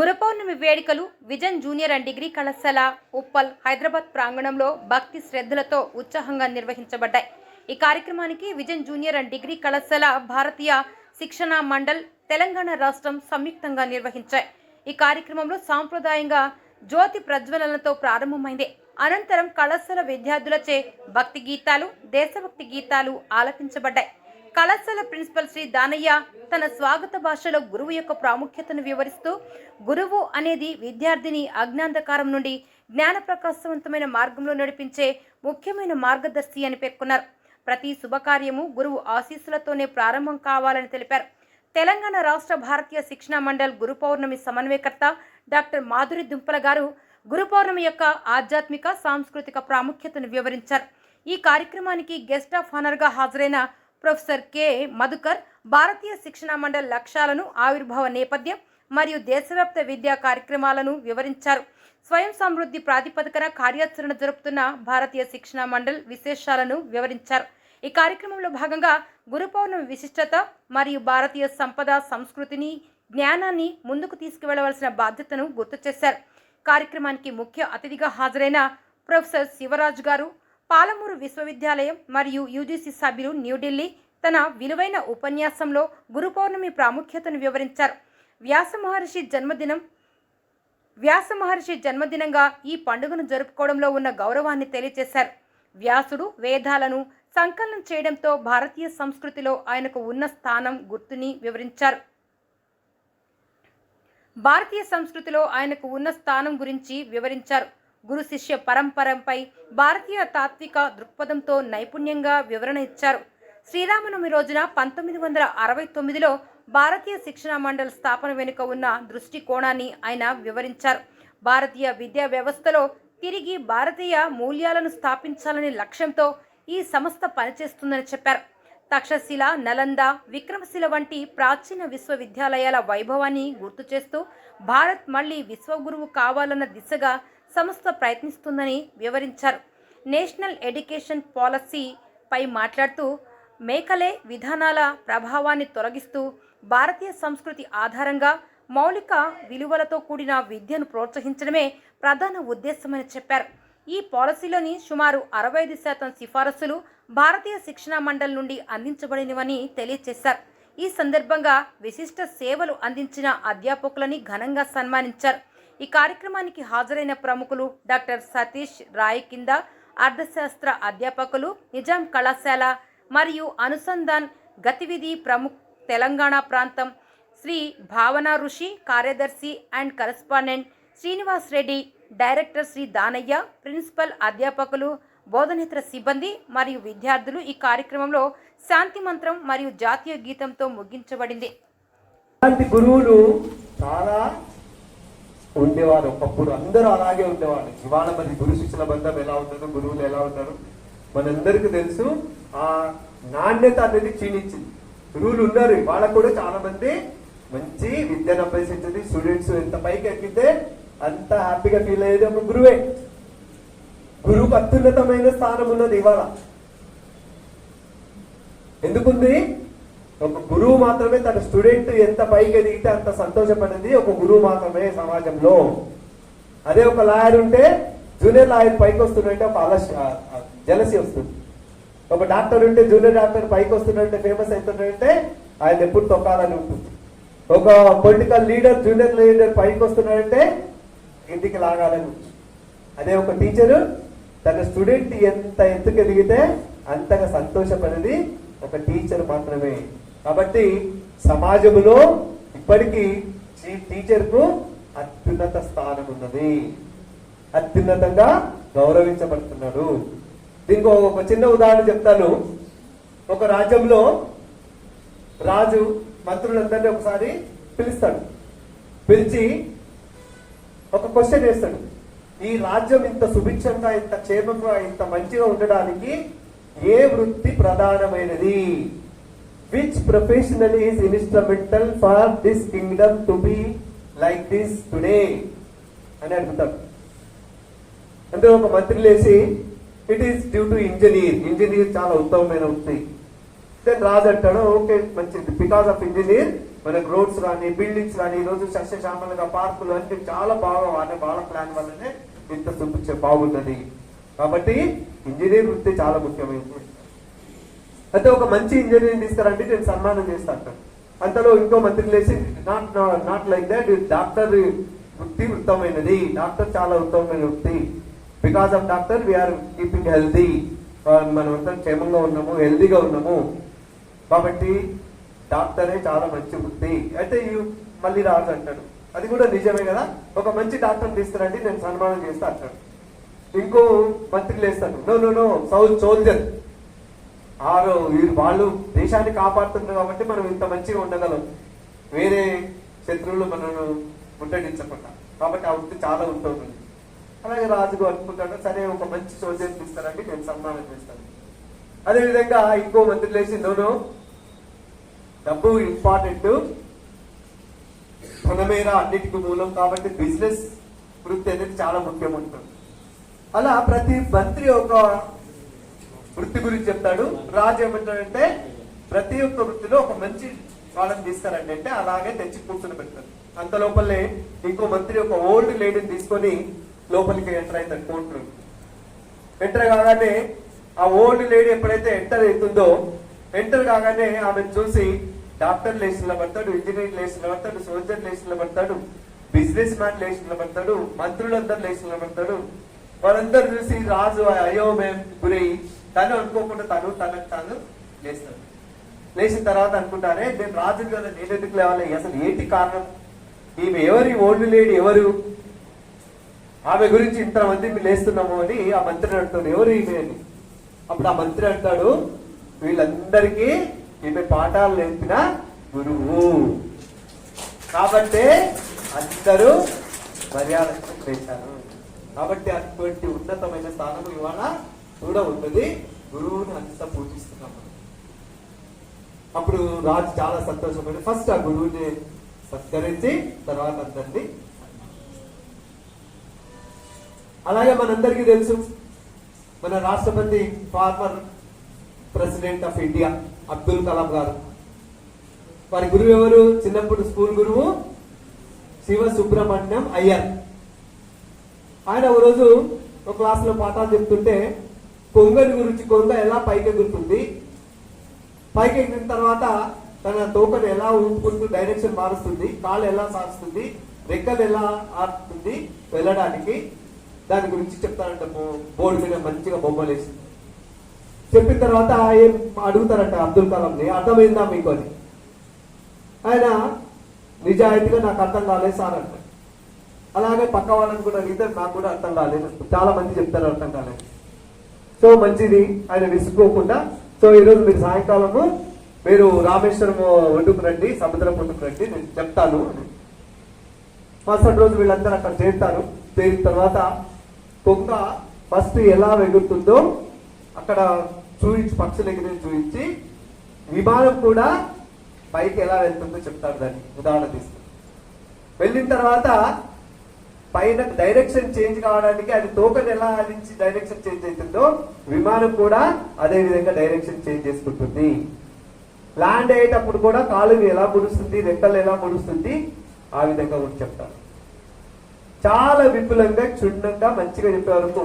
గురుపౌర్ణమి వేడుకలు vision junior and degree కళాశాల ఉప్పల్ హైదరాబాద్ ప్రాంగణంలో భక్తి శ్రద్ధలతో ఉత్సాహంగా నిర్వహించబడ్డాయి. ఈ కార్యక్రమానికి విజన్ జూనియర్ అండ్ డిగ్రీ కళాశాల భారతీయ శిక్షణ మండల్ తెలంగాణ రాష్ట్రం సంయుక్తంగా నిర్వహించాయి. ఈ కార్యక్రమంలో సాంప్రదాయంగా జ్యోతి ప్రజ్వలనతో ప్రారంభమైంది. అనంతరం కళాశాల విద్యార్థులచే భక్తి గీతాలు దేశభక్తి గీతాలు ఆలపించబడ్డాయి. కళాశాల ప్రిన్సిపల్ శ్రీ దానయ్య తన స్వాగత భాషలో గురువు యొక్క ప్రాముఖ్యతను వివరిస్తూ గురువు అనేది విద్యార్థిని అజ్ఞాంధకారం నుండి జ్ఞాన ప్రకాశవంతమైన మార్గంలో నడిపించే ముఖ్యమైన మార్గదర్శి అని పేర్కొన్నారు. ప్రతి శుభకార్యము గురువు ఆశీస్సులతోనే ప్రారంభం కావాలని తెలిపారు. తెలంగాణ రాష్ట్ర భారతీయ శిక్షణ మండల్ గురు పౌర్ణమి సమన్వయకర్త డాక్టర్ మాధురి దుంపల గారు గురు పౌర్ణమి యొక్క ఆధ్యాత్మిక సాంస్కృతిక ప్రాముఖ్యతను వివరించారు. ఈ కార్యక్రమానికి గెస్ట్ ఆఫ్ ఆనర్గా హాజరైన ప్రొఫెసర్ కె. మధుకర్ భారతీయ శిక్షణ మండలి లక్ష్యాలను ఆవిర్భావ నేపథ్యం మరియు దేశవ్యాప్త విద్యా కార్యక్రమాలను వివరించారు. స్వయం సమృద్ధి ప్రాతిపదికన కార్యాచరణ జరుపుతున్న భారతీయ శిక్షణ మండల్ విశేషాలను వివరించారు. ఈ కార్యక్రమంలో భాగంగా గురు పౌర్ణమి విశిష్టత మరియు భారతీయ సంపద సంస్కృతిని జ్ఞానాన్ని ముందుకు తీసుకువెళ్ళవలసిన బాధ్యతను గుర్తు చేశారు. కార్యక్రమానికి ముఖ్య అతిథిగా హాజరైన ప్రొఫెసర్ శివరాజ్ గారు పాలమూరు విశ్వవిద్యాలయం మరియు యూజీసీ సభ్యులు న్యూఢిల్లీ తన విలువైన ఉపన్యాసంలో గురు పౌర్ణమి ప్రాముఖ్యతను వివరించారు. వ్యాస మహర్షి జన్మదినం వ్యాస మహర్షి జన్మదినంగా ఈ పండుగను జరుపుకోవడంలో ఉన్న గౌరవాన్ని తెలియజేశారు. వ్యాసుడు వేదాలను సంకలనం చేయడంతో భారతీయ సంస్కృతిలో ఆయనకు ఉన్న స్థానం గుర్తుని వివరించారు. భారతీయ సంస్కృతిలో ఆయనకు ఉన్న స్థానం గురించి వివరించారు. గురు శిష్య పరంపరంపై భారతీయ తాత్విక దృక్పథంతో నైపుణ్యంగా వివరణ ఇచ్చారు. శ్రీరామనవమి రోజున పంతొమ్మిది వందల అరవై తొమ్మిదిలో భారతీయ శిక్షణ మండలి స్థాపన వెనుక ఉన్న దృష్టికోణాన్ని ఆయన వివరించారు. భారతీయ విద్యా వ్యవస్థలో తిరిగి భారతీయ మూల్యాలను స్థాపించాలనే లక్ష్యంతో ఈ సంస్థ పనిచేస్తుందని చెప్పారు. తక్షశిల నలంద విక్రమశిల వంటి ప్రాచీన విశ్వవిద్యాలయాల వైభవాన్ని గుర్తు చేస్తూ భారత్ మళ్ళీ విశ్వగురువు కావాలన్న దిశగా సంస్థ ప్రయత్నిస్తుందని వివరించారు. నేషనల్ ఎడ్యుకేషన్ పాలసీపై మాట్లాడుతూ మేకలే విధానాల ప్రభావాన్ని తొలగిస్తూ భారతీయ సంస్కృతి ఆధారంగా మౌలిక విలువలతో కూడిన విద్యను ప్రోత్సహించడమే ప్రధాన ఉద్దేశమని చెప్పారు. ఈ పాలసీలోని సుమారు అరవై ఐదు శాతం సిఫారసులు భారతీయ శిక్షణ మండలి నుండి అందించబడినవని తెలియజేశారు ఈ సందర్భంగా విశిష్ట సేవలు అందించిన అధ్యాపకులని ఘనంగా సన్మానించారు. ఈ కార్యక్రమానికి హాజరైన ప్రముఖులు డాక్టర్ సతీష్ రాయ్ కింద అర్థశాస్త్ర అధ్యాపకులు నిజాం కళాశాల మరియు అనుసంధాన్ గతివిధి ప్రముఖ తెలంగాణ ప్రాంతం శ్రీ భావన ఋషి కార్యదర్శి and correspondent Srinivas Reddy director Shri Danayya principal అధ్యాపకులు బోధనేతర సిబ్బంది మరియు విద్యార్థులు ఈ కార్యక్రమంలో శాంతి మంత్రం మరియు జాతీయ గీతంతో ముగించబడింది. గురువులు చాలా ఉండేవారు ఒకప్పుడు. అందరూ అలాగే ఉండేవారు ఇవాళ మరి గురు శిక్షణ బంధం ఎలా ఉంటుందో గురువులు ఎలా ఉంటారు? మనందరికీ తెలుసు ఆ నాణ్యత అనేది క్షీణించింది. గురువులు ఉన్నారు. ఇవాళ కూడా చాలా మంది మంచి విద్యను అభ్యసించింది. స్టూడెంట్స్ ఎంత పైకి ఎక్కితే అంత హ్యాపీగా ఫీల్ అయ్యేది ఒక గురువే. గురువుకు అత్యున్నతమైన స్థానం ఉన్నది ఇవాళ. ఎందుకుంది? ఒక గురువు మాత్రమే తన స్టూడెంట్ ఎంత పైకి ఎదిగితే అంత సంతోషపడింది. ఒక గురువు మాత్రమే సమాజంలో. అదే ఒక లాయర్ ఉంటే జూనియర్ లాయర్ పైకి వస్తుందంటే ఒక అలస్ జలసి వస్తుంది. ఒక డాక్టర్ ఉంటే జూనియర్ డాక్టర్ పైకి వస్తుందంటే ఫేమస్ అవుతుందంటే ఆయన ఎప్పుడు తొక్కాలని ఉంటుంది. ఒక పొలిటికల్ లీడర్ జూనియర్ లీడర్ పైకి వస్తున్నాడంటే ఇంటికి లాగాలని ఉంటుంది. అదే ఒక టీచరు తన స్టూడెంట్ ఎంత ఎత్తుకు ఎదిగితే అంతగా సంతోషపడేది. ఒక టీచర్ మాత్రమే. కాబట్టి సమాజంలో ఇప్పటికీ చీఫ్ టీచర్కు అత్యున్నత స్థానం ఉన్నది అత్యున్నతంగా గౌరవించబడుతున్నాడు. దీనికి ఒక చిన్న ఉదాహరణ చెప్తాను. ఒక రాజ్యంలో రాజు మంత్రులందరినీ ఒకసారి పిలుస్తాడు. పిలిచి ఒక క్వశ్చన్ వేస్తాడు ఈ రాజ్యం ఇంత సుభిక్షంగా ఇంత క్షేమంగా ఇంత మంచిగా ఉండడానికి ఏ వృత్తి ప్రధానమైనది? Which professional is instrumental for this kingdom to be like this today అని అడుగుతాం అంటే ఒక మంత్రి లేచి it is due to engineer engineer చాలా ఉత్తమమైన వృత్తి. దెన్ రాజు అంటాడు ఓకే మంచిది. బికాస్ ఆఫ్ ఇంజనీర్ మనకు రోడ్స్ కానీ బిల్డింగ్స్ కానీ ఈ రోజు సస్యశ్యామలుగా పార్కులు అంటే చాలా బాగా వాడే బాగా ప్లాన్ వల్లనే ఇంత చూపించే బాగున్నది కాబట్టి ఇంజనీర్ వృత్తి చాలా ముఖ్యమైనది. అయితే ఒక మంచి ఇంజనీరింగ్ తీసుకురండి నేను సన్మానం చేస్తాను అంతలో ఇంకో మంత్రి లేచి not not like that doctor వృత్తి ఉత్తమమైనది. డాక్టర్ చాలా ఉత్తమమైన వృత్తి. Because of doctor we are keeping healthy మనం అంతా క్షేమంగా ఉన్నాము హెల్దీగా ఉన్నాము. కాబట్టి డాక్టరే చాలా మంచి వృత్తి. అయితే మళ్ళీ రాజు అంటాడు. అది కూడా నిజమే కదా? ఒక మంచి డాక్టర్ తీసుకురండి నేను సన్మానం చేస్తా అంటాడు. ఇంకో మంత్రి లేస్తాను no no no south soldier ఆరు వీరు వాళ్ళు దేశాన్ని కాపాడుతున్నారు కాబట్టి మనం ఇంత మంచిగా ఉండగలం. వేరే శత్రువులు మనను ముట్టడించకుండా. కాబట్టి ఆ వృత్తి చాలా ఉంటుంది. అలాగే రాజుకు అనుకుంటాడు సరే ఒక మంచి సోదరి తీస్తారండి నేను సన్మానం చేస్తాను. అదేవిధంగా ఇంకో మంత్రి లేచి నోను డబ్బు ఇంపార్టెంట్ ధనమేరా అన్నిటికి మూలం కాబట్టి బిజినెస్ వృత్తి అనేది చాలా ముఖ్యం ఉంటుంది అలా ప్రతి మంత్రి ఒక వృత్తి గురించి చెప్తాడు. రాజు ఏమంటాడంటే ప్రతి ఒక్క వృత్తిలో ఒక మంచి వాళ్ళని తీసుకురండి అంటే అలాగే తెచ్చి కూర్చొని పెడతాడు అంత లోపలే ఇంకో మంత్రి ఒక ఓల్డ్ లేడీని తీసుకొని లోపలికి ఎంటర్ అవుతాడు కోర్టు ఎంటర్ కాగానే ఆ ఓల్డ్ లేడీ ఎప్పుడైతే ఎంటర్ అవుతుందో ఎంటర్ కాగానే ఆమె చూసి డాక్టర్ లేచి నిలబడతాడు ఇంజనీర్ లేచి నిలబడతాడు సోల్జర్ లేచి నిలబడతాడు బిజినెస్ మ్యాన్ లేచి నిలబడతాడు మంత్రులందరూ లేచి నిలబడతాడు. వాళ్ళందరూ చూసి రాజు అయోమయం గురై తను అనుకోకుండా తను తనకు తను లేస్తాడు. లేచిన తర్వాత అనుకుంటారే నేను రాజు కదా నేను ఎందుకు లేవాలి? అసలు ఏంటి కారణం? ఈమె ఎవరి ఓల్డ్ లేడీ ఎవరు? ఆమె గురించి ఇంతమంది మేము లేస్తున్నాము అని ఆ మంత్రి అంటాడు. ఎవరు ఈమె అని? అప్పుడు ఆ మంత్రి అంటాడు వీళ్ళందరికీ ఈమె పాఠాలు నేర్పిన గురువు. కాబట్టి అందరూ మర్యాద చేశారు కాబట్టి అటువంటి ఉన్నతమైన స్థానం ఇవాళ కూడా ఉన్నది గురువుని అంత పూజిస్తున్నాం అప్పుడు రాజు చాలా సంతోషపడి ఫస్ట్ ఆ గురువుని సత్కరించి తర్వాత అందరినీ అలాగే మనందరికీ తెలుసు మన రాష్ట్రపతి former president of India Abdul Kalam garu. వారి గురువు ఎవరు? చిన్నప్పుడు స్కూల్ గురువు శివ సుబ్రహ్మణ్యం అయ్యర్. ఆయన ఒక రోజు ఒక క్లాస్లో పాఠాలు చెప్తుంటే కొంగని గురించి కొంగ ఎలా పైకి ఎగురుతుంది పైకి ఎగిరిన తర్వాత తన తోకను ఎలా ఊపుకుంటూ డైరెక్షన్ మారుస్తుంది? కాళ్ళు ఎలా సారుస్తుంది? రెక్కలు ఎలా ఆడుతుంది వెళ్ళడానికి? దాని గురించి చెప్తారంట బోర్డు మీద మంచిగా బొమ్మలు వేసి. చెప్పిన తర్వాత ఏం అడుగుతారంట అబ్దుల్ కలాంని? అర్థమైందా మీకు అని? ఆయన నిజాయితీగా నాకు అర్థం కాలేదు సార్ అంట. అలాగే పక్క వాళ్ళని కూడా అడిగితే నాకు కూడా అర్థం కాలేదు చాలా మంది చెప్తారు అర్థం కాలేదు. సో మంచిది ఆయన విసుకోకుండా సో ఈరోజు మీరు సాయంకాలము మీరు రామేశ్వరం ఒడ్డుకు రండి సముద్రం ఒడ్డుకు రండి నేను చెప్తాను అని. రోజు వీళ్ళందరూ అక్కడ చేరుతారు. చేరిన తర్వాత కొంగ ఫస్ట్ ఎలా వెగురుతుందో అక్కడ చూపించి పక్షులు ఎగిరి చూపించి విమానం కూడా పైకి ఎలా వెళ్తుందో చెప్తారు దాన్ని. ఉదాహరణ తీసుకుని వెళ్ళిన తర్వాత పైన డైరెక్షన్ చేంజ్ కావడానికి అది తోకను ఎలా ఆడించి డైరెక్షన్ చేంజ్ అవుతుందో విమానం కూడా అదే విధంగా డైరెక్షన్ చేంజ్ చేసుకుంటుంది. ల్యాండ్ అయ్యేటప్పుడు కూడా కాలుని ఎలా ముడుస్తుంది రెక్కలు ఎలా ముడుస్తుంది ఆ విధంగా కూడా చెప్తారు. చాలా విపులంగా క్షుణ్ణంగా మంచిగా చెప్పే వరకు